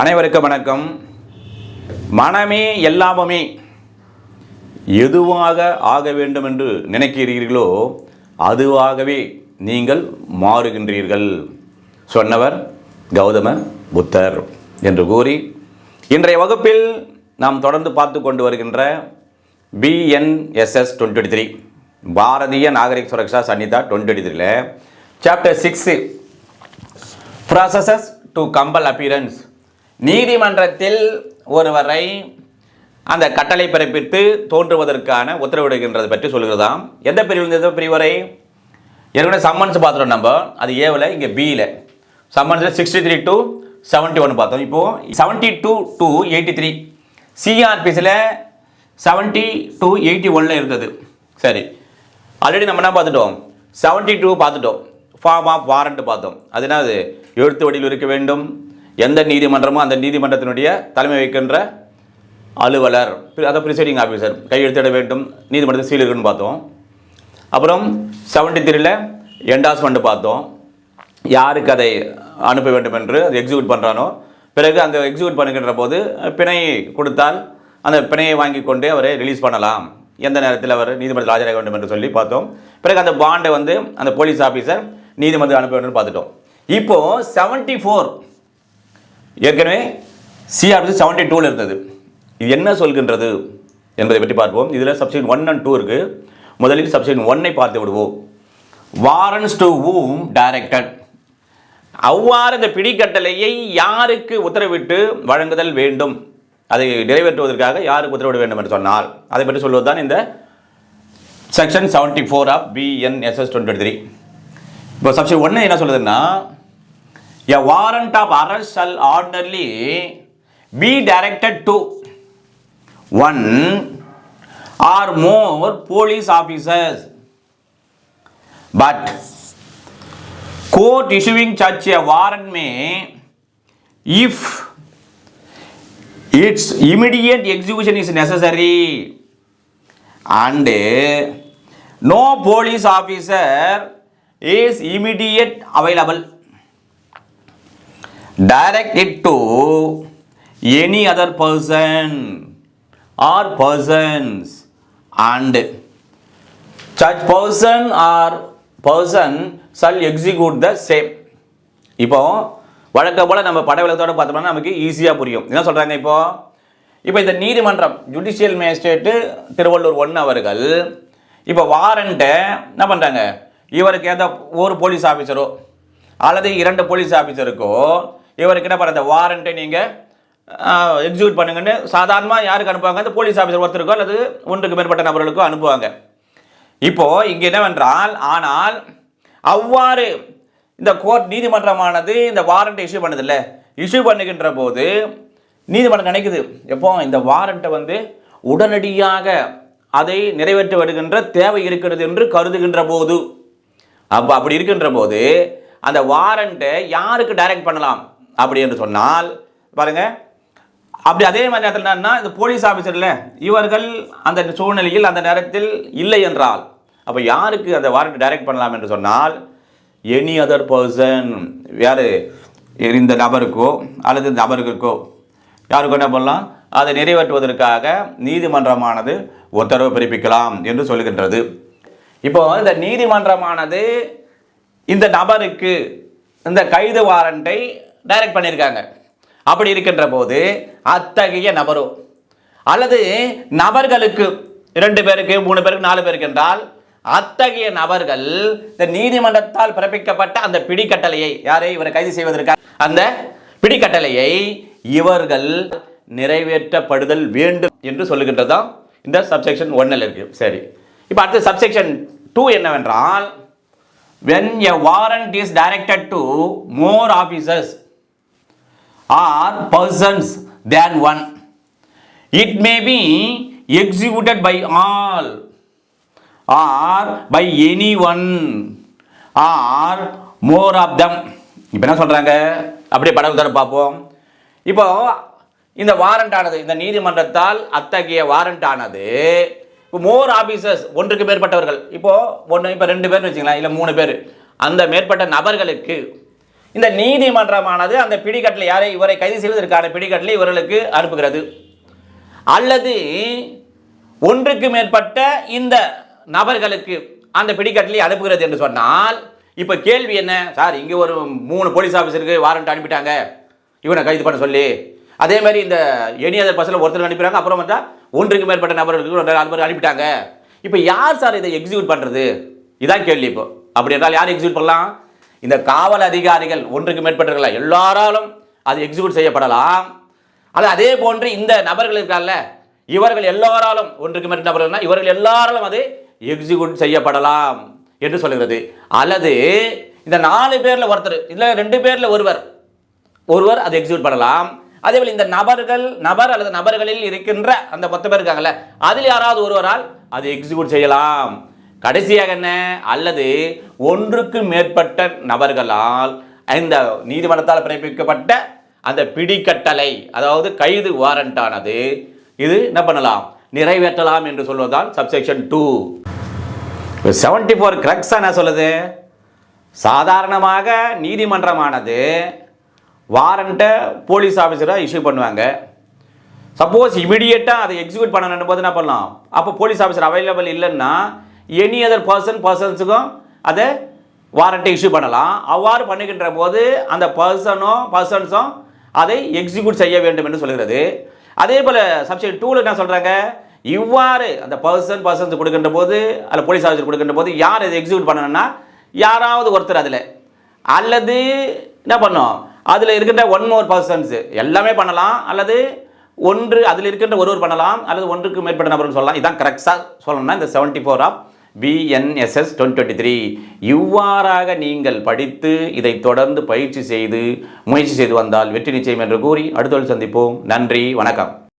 அனைவருக்கும் வணக்கம் மனமே எல்லாமுமே எதுவாக ஆக வேண்டும் என்று நினைக்கிறீர்களோ அதுவாகவே நீங்கள் மாறுகின்றீர்கள் சொன்னவர் கௌதம புத்தர் என்று கூறி இன்றைய வகுப்பில் நாம் தொடர்ந்து பார்த்து கொண்டு வருகின்ற BNSS twenty three Bharatiya Nagarik Suraksha Sanhita twenty த்ரீல chapter six processes to compel appearance நீதிமன்றத்தில் ஒருவரை அந்த கட்டளை பிறப்பித்து தோன்றுவதற்கான உத்தரவிடுகின்றது பற்றி சொல்கிறதாம் எந்த பிரிவு எந்த பிரிவு ஏற்கனவே சம்மன்ஸ் பார்த்துட்டோம் நம்ம அது ஏவில் இங்கே பியில் சம்மன்ஸில் sixty three two seventy one பார்த்தோம் இப்போது seventy two two eighty three சிஆர்பிஸில் seventy two eighty ஒன்ல இருந்தது சரி ஆல்ரெடி நம்ம என்ன பார்த்துட்டோம் செவன்ட்டி டூ பார்த்துட்டோம் ஃபார்ம் ஆஃப் வாரண்ட் பார்த்தோம் அது என்னது எழுத்து வடிவில் இருக்க வேண்டும் எந்த நீதிமன்றமோ அந்த நீதிமன்றத்தினுடைய தலைமை வைக்கின்ற அலுவலர் அதை ப்ரிசைடிங் ஆஃபீஸர் கையெழுத்திட வேண்டும் நீதிமன்றத்தில் சீல் இருக்குன்னு பார்த்தோம் அப்புறம் செவன்டி த்ரீல என்டாஸ்மெண்ட் பார்த்தோம் யாருக்கு அதை அனுப்ப வேண்டும் என்று எக்ஸிக்யூட் பண்ணுறானோ பிறகு அந்த எக்ஸிக்யூட் பண்ணுகின்ற போது பிணை கொடுத்தால் அந்த பிணையை வாங்கி கொண்டு அவரை ரிலீஸ் பண்ணலாம் எந்த நேரத்தில் அவர் நீதிமன்றத்தில் ஆஜராக வேண்டும் என்று சொல்லி பார்த்தோம் பிறகு அந்த பாண்டை வந்து அந்த போலீஸ் ஆஃபீஸர் நீதிமன்றம் அனுப்ப வேண்டும் பார்த்துட்டோம் இப்போது செவன்ட்டி ஃபோர் ஏற்கனவே சிஆர்பிசி செவன்டி டூவில் இருந்தது இது என்ன சொல்கின்றது என்பதை பற்றி பார்ப்போம் இதில் சப்ஷன் ஒன் அண்ட் டூ இருக்குது முதலில் சப்ஷன் ஒன்னை பார்த்து விடுவோம் வாரன்ஸ் டு ஊம் டைரக்டட் அவ்வாறு இந்த பிடிக்கட்டளையை யாருக்கு உத்தரவிட்டு வழங்குதல் வேண்டும் அதை நிறைவேற்றுவதற்காக யாருக்கு உத்தரவிட வேண்டும் என்று சொன்னால் அதை பற்றி சொல்வது தான் இந்த section seventy four of BNSS twenty three இப்போ சப்ஷன் ஒன்று என்ன சொல்லுதுன்னா A warrant of arrest shall ordinarily be directed to one or more police officers, but court issuing such a warrant may, if its immediate execution is necessary and no police officer is immediate available, direct it to any other person or persons and such person or person shall execute the same இப்போ வழக்கம் போல் நம்ம படவிலத்தோடு பார்த்தோம்னா நமக்கு ஈஸியாக புரியும் என்ன சொல்கிறாங்க இப்போ இப்போ இந்த நீதிமன்றம் ஜுடிஷியல் மேஜிஸ்ட்ரேட்டு திருவள்ளூர் ஒன்று அவர்கள் இப்போ வாரண்ட்டை என்ன பண்ணுறாங்க இவருக்கு ஏதோ ஒரு போலீஸ் ஆஃபீஸரோ அல்லது இரண்டு போலீஸ் ஆஃபீஸருக்கோ இவருக்கிட்ட அப்புறம் அந்த வாரண்ட்டை நீங்கள் எக்ஸிக்யூட் பண்ணுங்கன்னு சாதாரணமாக யாருக்கு அனுப்புவாங்க அந்த போலீஸ் ஆஃபீஸர் ஒருத்தருக்கோ அல்லது ஒன்றுக்கு மேற்பட்ட நபர்களுக்கோ அனுப்புவாங்க இப்போது இங்கே என்னவென்றால் ஆனால் அவ்வாறு இந்த கோர்ட் நீதிமன்றமானது இந்த வாரண்ட்டை இஷ்யூ பண்ணதில்லை இஷ்யூ பண்ணுகின்ற போது நீதிமன்றம் நினைக்குது எப்போ இந்த வாரண்ட்டை வந்து உடனடியாக அதை நிறைவேற்ற வருகின்ற தேவை இருக்கிறது என்று கருதுகின்ற போது அப்போ அப்படி இருக்கின்ற போது அந்த வாரண்ட்டை யாருக்கு டைரக்ட் பண்ணலாம் அப்படி என்று சொன்னால் பாருங்கள் அப்படி அதே மாதிரி நேரத்தில் என்னன்னா இந்த போலீஸ் ஆஃபீஸரில் இவர்கள் அந்த சூழ்நிலையில் அந்த நேரத்தில் இல்லை என்றால் அப்போ யாருக்கு அந்த வாரண்ட் டைரக்ட் பண்ணலாம் என்று சொன்னால் எனி அதர் பர்சன் வேறு இந்த நபருக்கோ அல்லது இந்த நபருக்கோ யாருக்கும் என்ன பண்ணலாம் அதை நிறைவேற்றுவதற்காக நீதிமன்றமானது உத்தரவு பிறப்பிக்கலாம் என்று சொல்கின்றது இப்போ இந்த நீதிமன்றமானது இந்த நபருக்கு இந்த கைது வாரண்டை டைரக்ட் பண்ணியிருக்காங்க அப்படி இருக்கின்ற போது அத்தகைய நபரோ அல்லது நபர்களுக்கு இரண்டு பேருக்கு மூணு பேருக்கு நாலு பேருக்கு என்றால் அத்தகைய நபர்கள் இந்த நீதிமன்றத்தால் பிறப்பிக்கப்பட்ட அந்த பிடிக்கட்டளையை யாரை இவரை கைது செய்வதற்காக அந்த பிடிக்கட்டளையை இவர்கள் நிறைவேற்றப்படுதல் வேண்டும் என்று தான் இந்த சப்செக்ஷன் ஒன்னில் இருக்கு சரி இப்போ அடுத்த சப்செக்ஷன் டூ என்னவென்றால் when a warrant is directed to more officers or persons than one it may be executed by all or by any one or more of them இப்போ என்ன சொல்கிறாங்க அப்படியே படம் தர பார்ப்போம் இப்போ இந்த வாரண்ட் ஆனது இந்த நீதிமன்றத்தால் அத்தகைய வாரண்ட் ஆனது இப்போ மோர் ஆஃபீஸர்ஸ் ஒன்றுக்கு மேற்பட்டவர்கள் இப்போது ஒன்று இப்போ ரெண்டு பேர் வச்சுக்கலாம் இல்லை மூணு பேர் அந்த மேற்பட்ட நபர்களுக்கு இந்த நீதிமன்றமானது அந்த பிடிக்கட்டில் யாரை இவரை கைது செய்வதற்கான பிடிக்கட்டில் இவர்களுக்கு அனுப்புகிறது அல்லது ஒன்றுக்கு மேற்பட்ட இந்த நபர்களுக்கு அந்த பிடிக்கட்டில் அனுப்புகிறது என்று சொன்னால் இப்போ கேள்வி என்ன சார் இங்கே ஒரு மூணு போலீஸ் ஆஃபீஸருக்கு வாரண்ட் அனுப்பிட்டாங்க இவனை கைது பண்ண சொல்லி அதே மாதிரி இந்த அதர் பர்சனில் ஒருத்தர் அனுப்பிடுறாங்க அப்புறம் வந்தால் ஒன்றுக்கு மேற்பட்ட நபர்களுக்கு ரெண்டு நாலு பேர் அனுப்பிட்டாங்க இப்போ யார் சார் இதை எக்ஸிக்யூட் பண்ணுறது இதான் கேள்வி இப்போ அப்படி என்றால் யார் எக்ஸிக்யூட் பண்ணலாம் இந்த காவல் அதிகாரிகள் ஒன்றுக்கு மேற்பட்டவர்கள எல்லாராலும் அது எக்ஸிக்யூட் செய்யப்படலாம் ஆனால் அதே போன்று இந்த நபர்கள் இருக்காங்கல்ல இவர்கள் எல்லாராலும் ஒன்றுக்கு மேற்பட்ட நபர்கள்னா இவர்கள் எல்லாராலும் அது எக்ஸிக்யூட் செய்யப்படலாம் என்று சொல்கிறது அல்லது இந்த நாலு பேரில் ஒருத்தர் இல்லை ரெண்டு பேரில் ஒருவர் ஒருவர் அதை எக்ஸிக்யூட் பண்ணலாம் அதேபோல் இந்த நபர்கள் நபர் அல்லது நபர்களில் இருக்கின்ற அந்த பத்து பேர் இருக்காங்கல்ல அதில் யாராவது ஒருவரால் அது எக்ஸிக்யூட் செய்யலாம் கடைசியாக என்ன அல்லது ஒன்றுக்கு மேற்பட்ட நபர்களால் இந்த நீதிமன்றத்தால் பிறப்பிக்கப்பட்ட அந்த பிடிக்கட்டளை அதாவது கைது வாரண்டானது இது என்ன பண்ணலாம் நிறைவேற்றலாம் என்று சொல்வதுதான் subsection two seventy four crux என்ன சொல்லுது சாதாரணமாக நீதிமன்றமானது வாரண்ட்டை போலீஸ் ஆஃபீஸராக இஷ்யூ பண்ணுவாங்க சப்போஸ் இமிடியேட்டாக அதை எக்ஸிக்யூட் பண்ணணும் போது என்ன பண்ணலாம் அப்போ போலீஸ் ஆஃபீஸர் அவைலபிள் இல்லைன்னா எனி அதர் பர்சன் பர்சன்ஸுக்கும் அதை வாரண்ட்டி இஷ்யூ பண்ணலாம் அவ்வாறு பண்ணுகின்ற போது அந்த பர்சனும் பர்சன்ஸும் அதை எக்ஸிக்யூட் செய்ய வேண்டும் என்று சொல்கிறது அதே போல் சப்ஷெக்ட் டூவில் என்ன சொல்கிறாங்க இவ்வாறு அந்த பர்சன் பர்சன்ஸ் கொடுக்கின்ற போது அதில் போலீஸ் ஆஃபீஸர் கொடுக்கின்ற போது யார் இதை எக்ஸிக்யூட் பண்ணணும்னா யாராவது ஒருத்தர் அதில் அல்லது என்ன பண்ணோம் அதில் இருக்கின்ற ஒன் மோர் பர்சன்ஸு எல்லாமே பண்ணலாம் அல்லது ஒன்று அதில் இருக்கின்ற ஒருவர் பண்ணலாம் அல்லது ஒன்றுக்கு மேற்பட்ட நபர்னு சொல்லலாம் இதுதான் கரெக்டாக சொல்லணும்னா இந்த seventy four of BNSS twenty twenty three இவ்வாறாக நீங்கள் படித்து இதை தொடர்ந்து பயிற்சி செய்து முயற்சி செய்து வந்தால் வெற்றி நிச்சயம் என்று கூறி அடுத்த சந்திப்போம் நன்றி வணக்கம்